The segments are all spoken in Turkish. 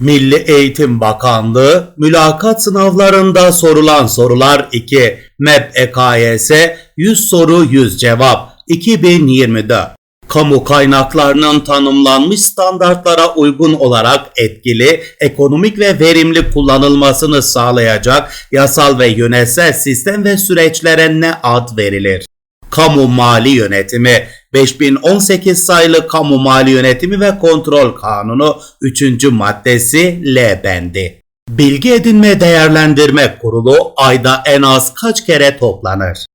Milli Eğitim Bakanlığı mülakat sınavlarında sorulan sorular 2. MEP EKYS 100 soru 100 cevap 2024 Kamu kaynaklarının tanımlanmış standartlara uygun olarak etkili, ekonomik ve verimli kullanılmasını sağlayacak yasal ve yönetsel sistem ve süreçlere ne ad verilir? Kamu Mali Yönetimi 5018 sayılı Kamu Mali Yönetimi ve Kontrol Kanunu 3. maddesi L bendi. Bilgi Edinme Değerlendirme Kurulu ayda en az kaç kere toplanır?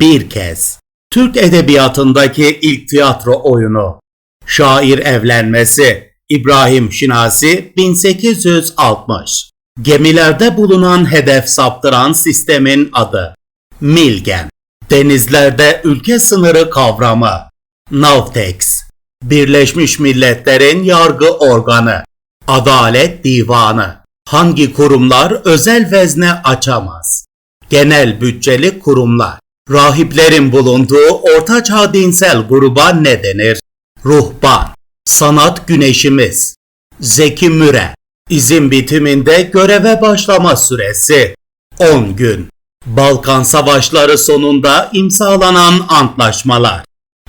Bir kez. Türk Edebiyatı'ndaki ilk tiyatro oyunu. Şair evlenmesi. İbrahim Şinasi 1860. Gemilerde bulunan hedef saptıran sistemin adı. Milgem. Denizlerde ülke sınırı kavramı. Navtex. Birleşmiş Milletler'in yargı organı. Adalet Divanı. Hangi kurumlar özel vezne açamaz? Genel bütçeli kurumlar. Rahiplerin bulunduğu ortaçağ dinsel gruba ne denir? Ruhban. Sanat güneşimiz. Zeki Müren. İzin bitiminde göreve başlama süresi 10 gün. Balkan Savaşları sonunda imzalanan antlaşmalar.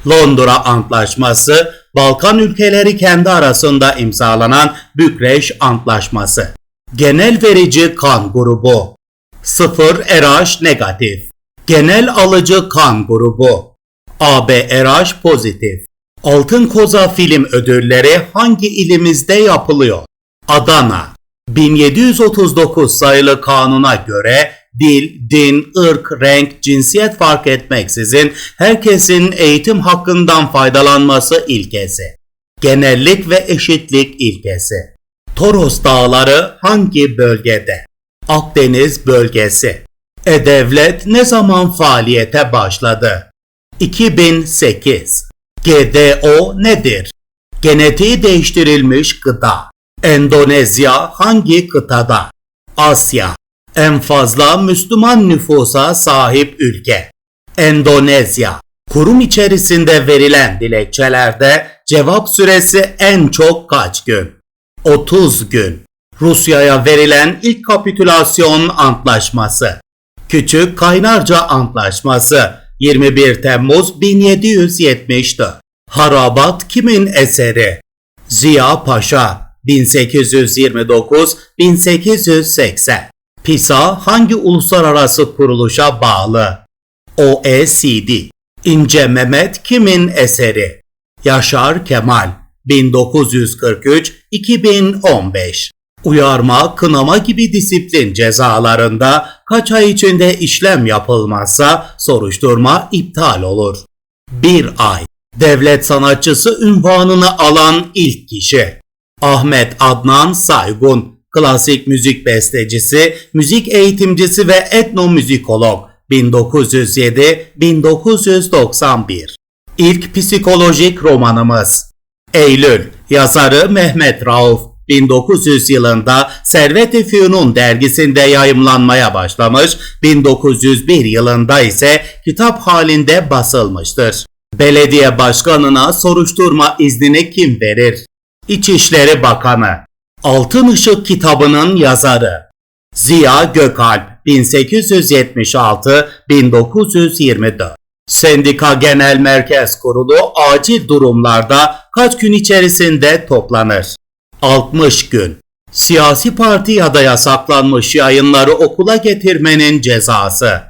Londra Antlaşması, Balkan ülkeleri kendi arasında imzalanan Bükreş Antlaşması. Genel verici kan grubu. 0 RH negatif. Genel alıcı kan grubu. AB RH pozitif. Altın Koza Film Ödülleri hangi ilimizde yapılıyor? Adana. 1739 sayılı kanuna göre dil, din, ırk, renk, cinsiyet fark etmeksizin herkesin eğitim hakkından faydalanması ilkesi. Genellik ve eşitlik ilkesi. Toros Dağları hangi bölgede? Akdeniz bölgesi. E-Devlet ne zaman faaliyete başladı? 2008. GDO nedir? Genetiği değiştirilmiş gıda. Endonezya hangi kıtada? Asya. En fazla Müslüman nüfusa sahip ülke. Endonezya. Kurum içerisinde verilen dilekçelerde cevap süresi en çok kaç gün? 30 gün. Rusya'ya verilen ilk kapitülasyon antlaşması. Küçük Kaynarca Antlaşması 21 Temmuz 1774. Harabat kimin eseri? Ziya Paşa 1829-1880. PISA hangi uluslararası kuruluşa bağlı? OECD. İnce Mehmet kimin eseri? Yaşar Kemal 1943-2015. Uyarma, kınama gibi disiplin cezalarında kaç ay içinde işlem yapılmazsa soruşturma iptal olur. 1 ay. Devlet sanatçısı ünvanını alan ilk kişi. Ahmet Adnan Saygun, klasik müzik bestecisi, müzik eğitimcisi ve etnomüzikolog 1907-1991. İlk psikolojik romanımız. Eylül, yazarı Mehmet Rauf 1900 yılında Servet-i Fünun dergisinde yayımlanmaya başlamış, 1901 yılında ise kitap halinde basılmıştır. Belediye başkanına soruşturma iznini kim verir? İçişleri Bakanı. Altın Işık kitabının yazarı. Ziya Gökalp 1876-1924 Sendika Genel Merkez Kurulu acil durumlarda kaç gün içerisinde toplanır? 60 gün. Siyasi parti ya da yasaklanmış yayınları okula getirmenin cezası.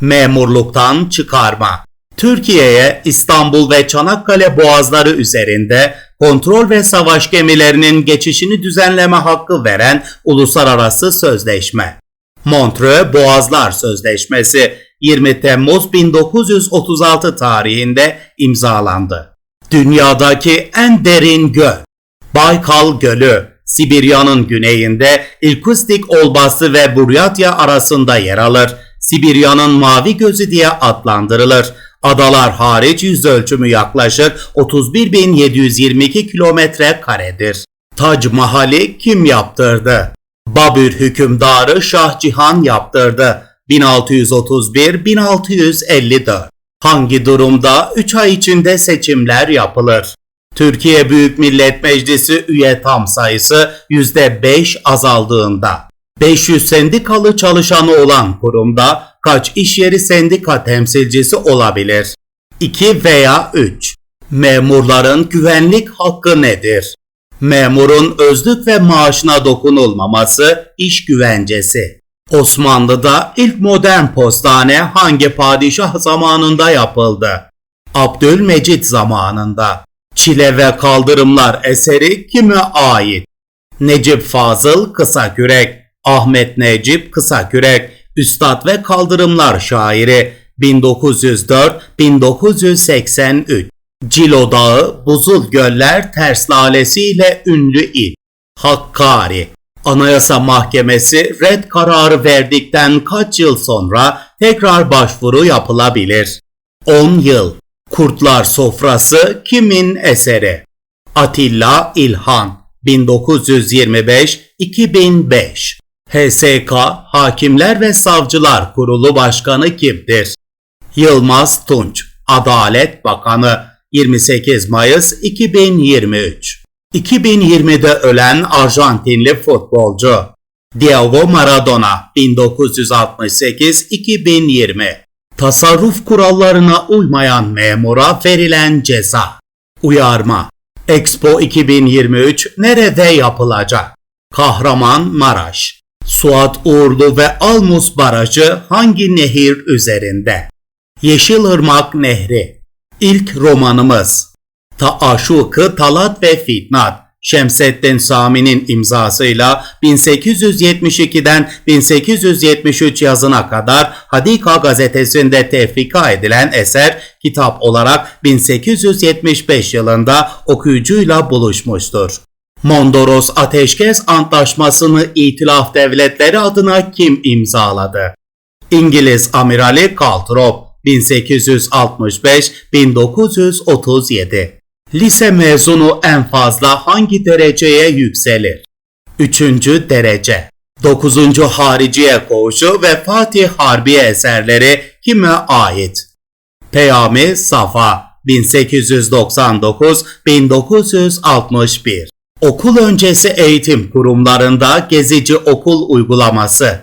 Memurluktan çıkarma. Türkiye'ye İstanbul ve Çanakkale boğazları üzerinde kontrol ve savaş gemilerinin geçişini düzenleme hakkı veren uluslararası sözleşme. Montreux Boğazlar Sözleşmesi 20 Temmuz 1936 tarihinde imzalandı. Dünyadaki en derin göl Baykal Gölü, Sibirya'nın güneyinde İlkustik Olbası ve Buryatya arasında yer alır. Sibirya'nın mavi gözü diye adlandırılır. Adalar hariç yüz ölçümü yaklaşık 31.722 kilometre karedir. Tac Mahal'i kim yaptırdı? Babür hükümdarı Şah Cihan yaptırdı. 1631-1654. Hangi durumda 3 ay içinde seçimler yapılır? Türkiye Büyük Millet Meclisi üye tam sayısı %5 azaldığında 500 sendikalı çalışanı olan kurumda kaç iş yeri sendika temsilcisi olabilir? 2 veya 3. Memurların güvenlik hakkı nedir? Memurun özlük ve maaşına dokunulmaması iş güvencesi. Osmanlı'da ilk modern postane hangi padişah zamanında yapıldı? Abdülmecit zamanında. Çile ve Kaldırımlar eseri kime ait? Necip Fazıl Kısakürek, Ahmet Necip Kısakürek, Üstad ve Kaldırımlar şairi 1904-1983. Cilo Dağı, Buzul Göller Ters Lalesiyle ünlü il. Hakkari. Anayasa Mahkemesi red kararı verdikten kaç yıl sonra tekrar başvuru yapılabilir? 10 yıl. Kurtlar Sofrası kimin eseri? Atilla İlhan 1925-2005 HSK Hakimler ve Savcılar Kurulu Başkanı kimdir? Yılmaz Tunç Adalet Bakanı 28 Mayıs 2023 2020'de ölen Arjantinli futbolcu Diego Maradona 1968-2020 Tasarruf kurallarına uymayan memura verilen ceza. Uyarma. Expo 2023 nerede yapılacak? Kahramanmaraş. Suat Uğurlu ve Almus Barajı hangi nehir üzerinde? Yeşilırmak Nehri. İlk romanımız. Taaşukı Talat ve Fitnat. Şemseddin Sami'nin imzasıyla 1872'den 1873 yazına kadar Hadika gazetesinde tefrika edilen eser kitap olarak 1875 yılında okuyucuyla buluşmuştur. Mondros Ateşkes Antlaşması'nı İtilaf Devletleri adına kim imzaladı? İngiliz Amirali Calthrop 1865-1937 Lise mezunu en fazla hangi dereceye yükselir? 3. derece. 9. Hariciye Koğuşu ve Fatih Harbiye eserleri kime ait? Peyami Safa 1899-1961 Okul öncesi eğitim kurumlarında gezici okul uygulaması.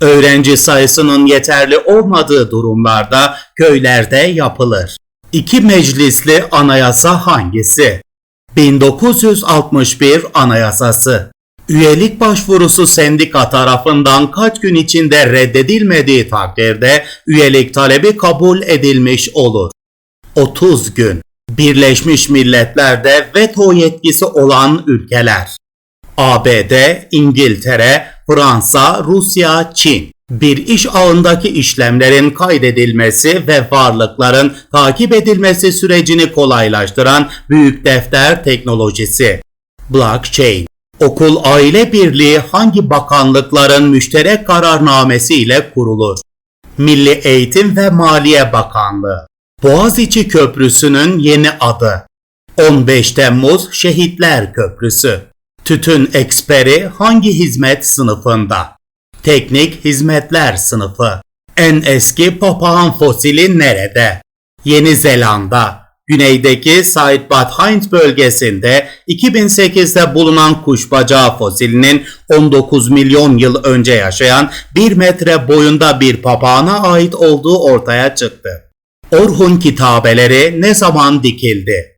Öğrenci sayısının yeterli olmadığı durumlarda köylerde yapılır. İki meclisli anayasa hangisi? 1961 Anayasası. Üyelik başvurusu sendika tarafından kaç gün içinde reddedilmediği takdirde üyelik talebi kabul edilmiş olur. 30 gün. Birleşmiş Milletler'de veto yetkisi olan ülkeler. ABD, İngiltere, Fransa, Rusya, Çin bir iş ağındaki işlemlerin kaydedilmesi ve varlıkların takip edilmesi sürecini kolaylaştıran büyük defter teknolojisi. Blockchain Okul aile birliği hangi bakanlıkların müşterek kararnamesi ile kurulur? Milli Eğitim ve Maliye Bakanlığı Boğaziçi Köprüsü'nün yeni adı 15 Temmuz Şehitler Köprüsü Tütün eksperi hangi hizmet sınıfında? Teknik hizmetler sınıfı. En eski papağan fosili nerede? Yeni Zelanda. Güneydeki Said Bat Hind bölgesinde 2008'de bulunan kuş bacağı fosilinin 19 milyon yıl önce yaşayan 1 metre boyunda bir papağana ait olduğu ortaya çıktı. Orhun kitabeleri ne zaman dikildi?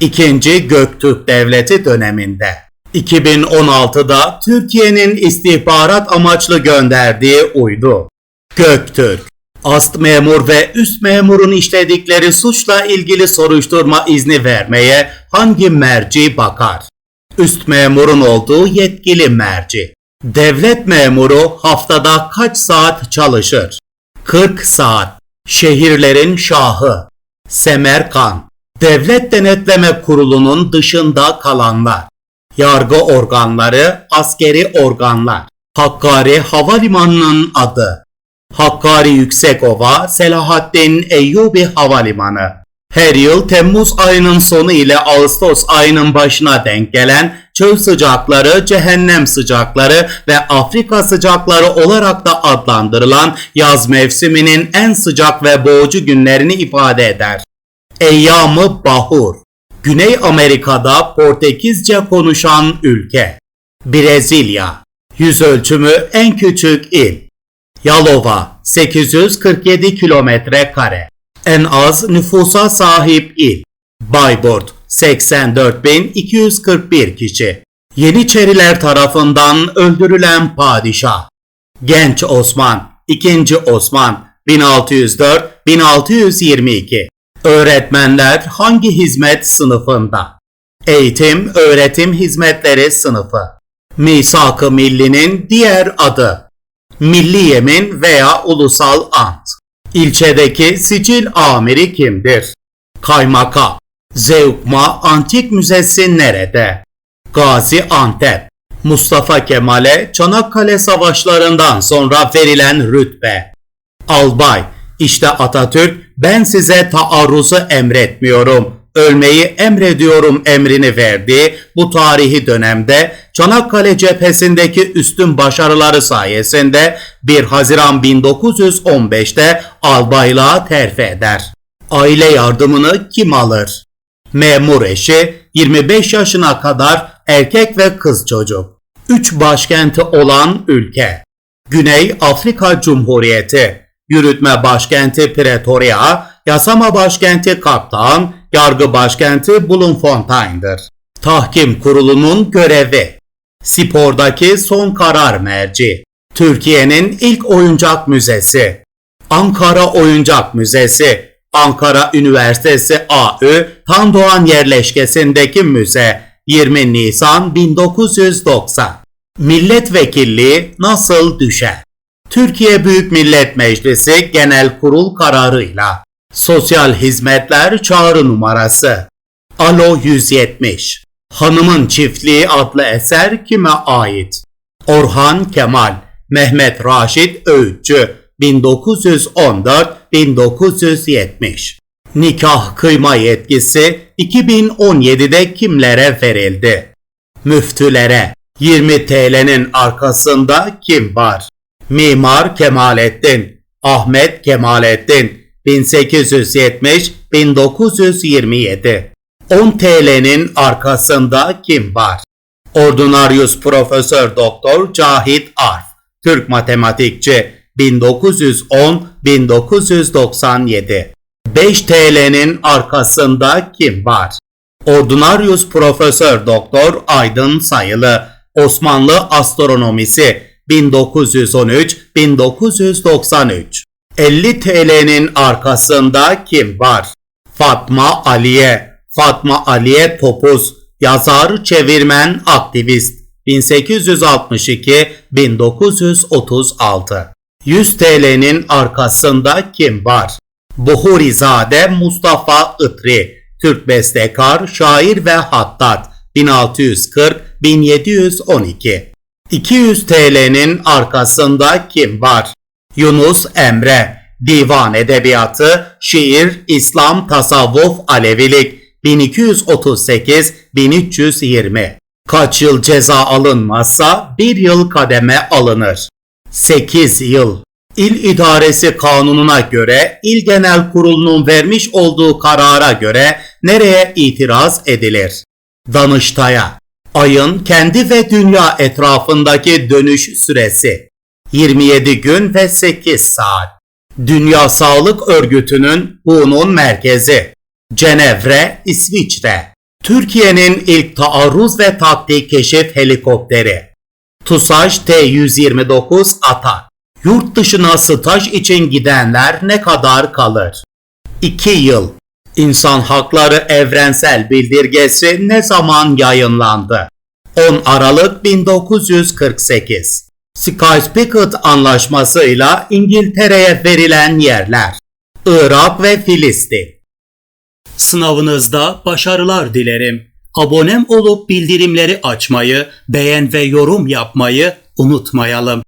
İkinci Göktürk Devleti döneminde. 2016'da Türkiye'nin istihbarat amaçlı gönderdiği uydu. Göktürk, ast memur ve üst memurun işledikleri suçla ilgili soruşturma izni vermeye hangi merci bakar? Üst memurun olduğu yetkili merci. Devlet memuru haftada kaç saat çalışır? 40 saat. Şehirlerin şahı. Semerkan. Devlet Denetleme Kurulu'nun dışında kalanlar yargı organları, askeri organlar. Hakkari Havalimanı'nın adı. Hakkari Yüksekova Selahattin Eyyubi Havalimanı. Her yıl Temmuz ayının sonu ile Ağustos ayının başına denk gelen çöl sıcakları, cehennem sıcakları ve Afrika sıcakları olarak da adlandırılan yaz mevsiminin en sıcak ve boğucu günlerini ifade eder. Eyyamı Bahur Güney Amerika'da Portekizce konuşan ülke. Brezilya. Yüz ölçümü en küçük il. Yalova 847 kilometre kare. En az nüfusa sahip il. Bayburt 84.241 kişi. Yeniçeriler tarafından öldürülen padişah. Genç Osman, 2. Osman 1604-1622. Öğretmenler hangi hizmet sınıfında? Eğitim öğretim hizmetleri sınıfı. Misak-ı Milli'nin diğer adı. Milli yemin veya ulusal ant. İlçedeki sicil amiri kimdir? Kaymakam. Zeugma Antik Müzesi nerede? Gazi Antep. Mustafa Kemal'e Çanakkale Savaşlarından sonra verilen rütbe. Albay, işte Atatürk ben size taarruzu emretmiyorum, ölmeyi emrediyorum emrini verdi. Bu tarihi dönemde Çanakkale cephesindeki üstün başarıları sayesinde 1 Haziran 1915'te albaylığa terfi eder. Aile yardımını kim alır? Memur eşi 25 yaşına kadar erkek ve kız çocuk. 3 başkenti olan ülke. Güney Afrika Cumhuriyeti. Yürütme başkenti Pretoria, yasama başkenti Cape Town, yargı başkenti Bloemfontein'dir. Tahkim kurulunun görevi. Spordaki son karar merci. Türkiye'nin ilk oyuncak müzesi. Ankara Oyuncak Müzesi. Ankara Üniversitesi AÜ Tandoğan yerleşkesindeki müze 20 Nisan 1990 Milletvekilliği nasıl düşer? Türkiye Büyük Millet Meclisi Genel Kurul kararıyla Sosyal Hizmetler Çağrı Numarası Alo 170 Hanımın Çiftliği adlı eser kime ait? Orhan Kemal Mehmet Raşit Öğütçü 1914-1970 Nikah kıyma yetkisi 2017'de kimlere verildi? Müftülere 20 TL'nin arkasında kim var? Mimar Kemalettin Ahmet Kemalettin 1870-1927 10 TL'nin arkasında kim var? Ordinarius Profesör Doktor Cahit Arf Türk matematikçi 1910-1997 5 TL'nin arkasında kim var? Ordinarius Profesör Doktor Aydın Sayılı Osmanlı Astronomisi 1913-1993 50 TL'nin arkasında kim var? Fatma Aliye. Fatma Aliye Topuz. Yazar, çevirmen, aktivist. 1862-1936 100 TL'nin arkasında kim var? Buhurizade Mustafa Itri, Türk bestekar, şair ve hattat. 1640-1712 200 TL'nin arkasında kim var? Yunus Emre, Divan Edebiyatı, Şiir, İslam, Tasavvuf, Alevilik 1238-1320 Kaç yıl ceza alınmazsa bir yıl kademe alınır. 8 yıl. İl İdaresi Kanunu'na göre İl Genel Kurulu'nun vermiş olduğu karara göre nereye itiraz edilir? Danıştay'a. Ayın kendi ve dünya etrafındaki dönüş süresi 27 gün ve 8 saat. Dünya Sağlık Örgütü'nün bunun merkezi. Cenevre, İsviçre. Türkiye'nin ilk taarruz ve taktik keşif helikopteri. TUSAŞ T-129 Atak. Yurt dışına staj için gidenler ne kadar kalır? 2 yıl. İnsan Hakları Evrensel Bildirgesi ne zaman yayınlandı? 10 Aralık 1948. Sykes-Picot Anlaşması'yla İngiltere'ye verilen yerler. Irak ve Filistin. Sınavınızda başarılar dilerim. Abonem olup bildirimleri açmayı, beğen ve yorum yapmayı unutmayalım.